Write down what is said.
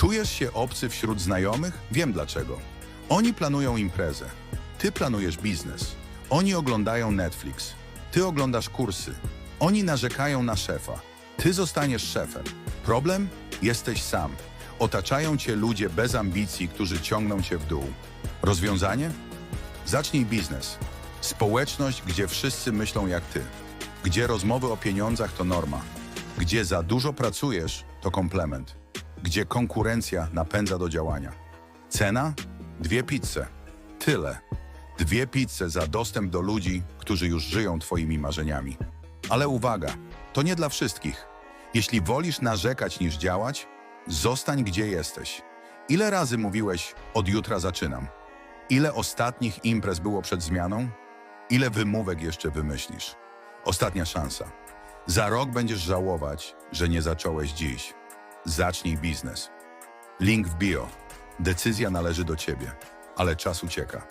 Czujesz się obcy wśród znajomych? Wiem dlaczego. Oni planują imprezę. Ty planujesz biznes. Oni oglądają Netflix. Ty oglądasz kursy. Oni narzekają na szefa. Ty zostaniesz szefem. Problem? Jesteś sam. Otaczają cię ludzie bez ambicji, którzy ciągną cię w dół. Rozwiązanie? Zacznij biznes. Społeczność, gdzie wszyscy myślą jak ty. Gdzie rozmowy o pieniądzach to norma. Gdzie za dużo pracujesz to komplement. Gdzie konkurencja napędza do działania. Cena? Dwie pizze. Tyle. Dwie pizze za dostęp do ludzi, którzy już żyją twoimi marzeniami. Ale uwaga, to nie dla wszystkich. Jeśli wolisz narzekać niż działać, zostań gdzie jesteś. Ile razy mówiłeś, od jutra zaczynam? Ile ostatnich imprez było przed zmianą? Ile wymówek jeszcze wymyślisz? Ostatnia szansa. Za rok będziesz żałować, że nie zacząłeś dziś. Zacznij biznes. Link w bio. Decyzja należy do ciebie, ale czas ucieka.